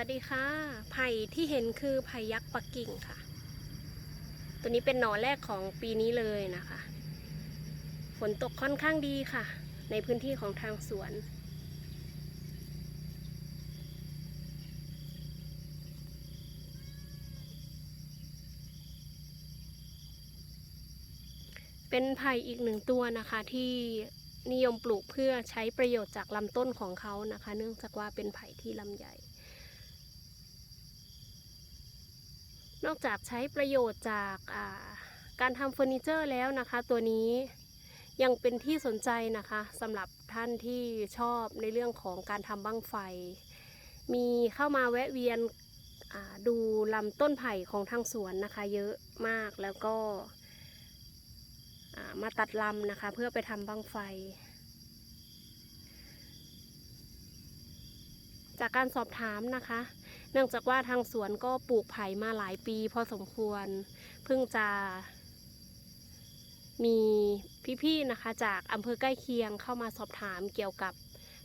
วัสดีค่ะ ไผ่ที่เห็นคือไผ่ยักษ์ปักกิ่งค่ะ ตัวนี้เป็นหน่อแรกของปีนี้เลยนะคะ ฝนตกค่อนข้างดีค่ะ ในพื้นที่ของทางสวนเป็นไผ่อีกหนึ่งตัวนะคะที่นิยมปลูกเพื่อใช้ประโยชน์จากลำต้นของเขานะคะ เนื่องจากว่าเป็นไผ่ที่ลำใหญ่ นอกจากใช้ประโยชน์จากาการทำเฟอร์นิเจอร์แล้วนะคะ ตัวนี้ยังเป็นที่สนใจนะคะสำหรับท่านที่ชอบในเรื่องของการทำบั้งไฟ มีเข้ามาแวะเวียนดูลำต้นไผ่ของทางสวนนะคะ เยอะมากแล้วก็มาตัดลำนะคะ เพื่อไปทำบั้งไฟ จากการสอบถามนะคะ เนื่องจากว่าทางสวนก็ปลูกไผ่มาหลายปีพอสมควร เพิ่งจะ มีพี่ๆนะคะ จากอำเภอใกล้เคียงเข้ามาสอบถามเกี่ยวกับ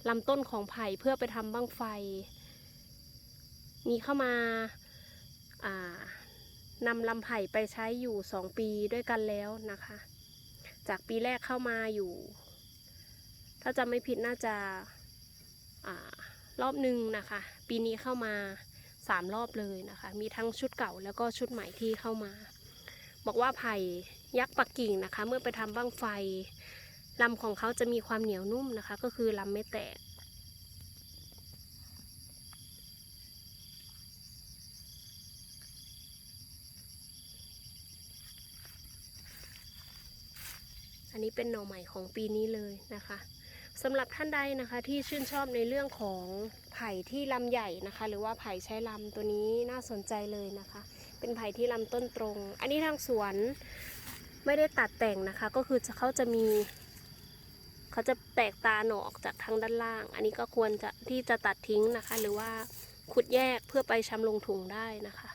ลำต้นของไผ่เพื่อไปทำบั้งไฟ มีเข้ามาานำลำไผ่ไปใช้อยู่สองปีด้วยกันแล้วนะคะ จากปีแรกเข้ามาอยู่ ถ้าจำไม่ผิดน่าจะอา รอบหนึ่งนะคะ ปีนี้เข้ามาสามรอบเลยนะคะ มีทั้งชุดเก่าแล้วก็ชุดใหม่ที่เข้ามา บอกว่าไผ่ยักษ์ปักกิ่งนะคะ เมื่อไปทำบ้างไฟลำของเขาจะมีความเหนียวนุ่มนะคะ ก็คือลำไม่แตกอันนี้เป็นหน่อใหม่ของปีนี้เลยนะคะ สำหรับท่านใดนะคะที่ชื่นชอบในเรื่องของไผ่ที่ลำใหญ่นะคะ หรือว่าไผ่ใช้ลำตัวนี้น่าสนใจเลยนะคะ เป็นไผ่ที่ลำต้นตรง อันนี้ทางสวนไม่ได้ตัดแต่งนะคะ ก็คือจะเขาจะมี เขาจะแตกตาหนอออกจากทางด้านล่าง อันนี้ก็ควรจะที่จะตัดทิ้งนะคะ หรือว่าขุดแยกเพื่อไปชำลงถุงได้นะคะ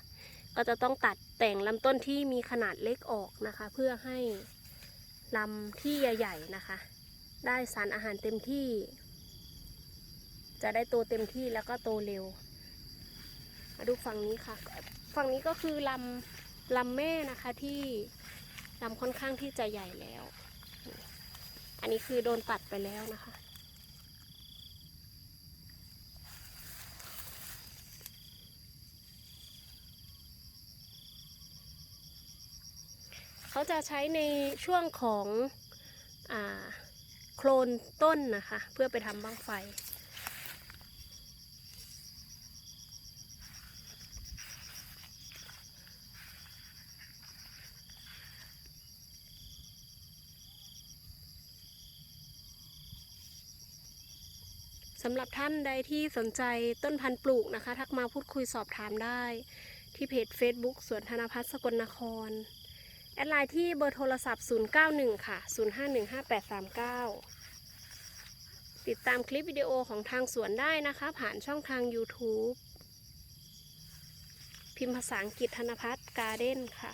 ก็จะต้องตัดแต่งลำต้นที่มีขนาดเล็กออกนะคะ เพื่อให้ลำที่ใหญ่ๆนะคะ ได้สารอาหารเต็มที่ จะได้โตเต็มที่แล้วก็โตเร็ว มาดูฝั่งนี้ค่ะ ฝั่งนี้ก็คือลำลำแม่นะคะที่ลำค่อนข้างที่จะใหญ่แล้ว อันนี้คือโดนตัดไปแล้วนะคะเขาจะใช้ในช่วงของอ่า โคลนต้นนะคะ เพื่อไปทำบ้างไฟ สำหรับท่านใดที่สนใจต้นพันธุ์ปลูกนะคะ ทักมาพูดคุยสอบถามได้ที่เพจ Facebook สวนธนพัฒน์สกลนคร แอดไลน์ที่เบอร์โทรศัพท์ 091 ค่ะ 0515839ติดตามคลิปวิดีโอของทางสวนได้นะคะ ผ่านช่องทาง YouTube พิมพ์ภาษาอังกฤษธนพัฒน์การ์เด้นค่ะ